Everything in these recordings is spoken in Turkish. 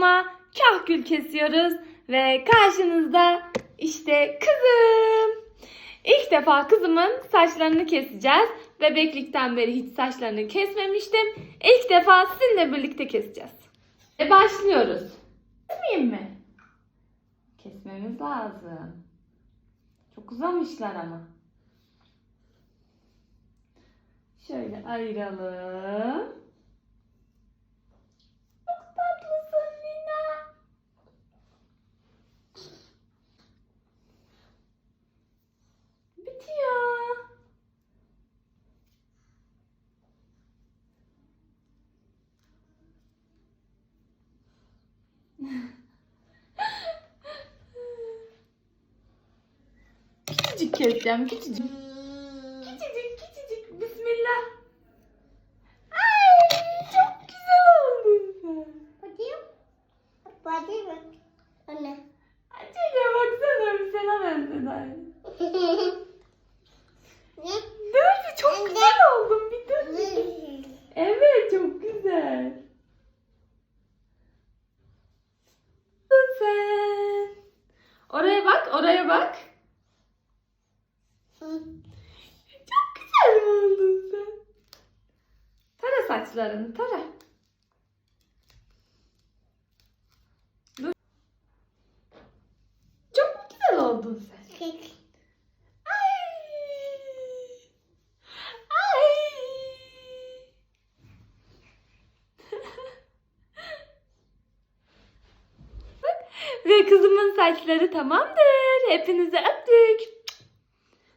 kanalıma kahkül kesiyoruz ve karşınızda işte kızım. İlk defa kızımın saçlarını keseceğiz. Bebeklikten beri hiç saçlarını kesmemiştim. İlk defa sizinle birlikte keseceğiz. Ve başlıyoruz. Kesmeyeyim mi? Kesmemiz lazım. Çok uzamışlar ama. Şöyle ayıralım. Küçücük keseceğim, küçücük. Küçücük, küçücük. Bismillah. Ay, çok güzel oldun sen. Bakayım. Bakayım bak. Anne. Açıkça baksana bir sana benzedi aynı. Ne? Dur bir çok güzel oldun bir dur. Evet çok güzel. Sen. Oraya bak. Çok güzel oldun sen. Tara saçlarını, tara. Dur. Çok güzel oldun sen. Ay. Ay. Bak, Ve kızımın saçları tamamdır. Hepinizi öptük.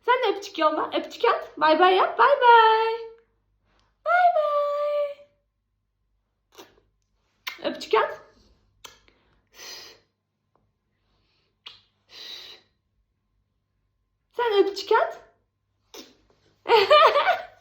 Sen de öpücük yolla. Öpücük at. Bay bay yap. Bay bay. Bay bay. Öpücük at. Sen öpücük at.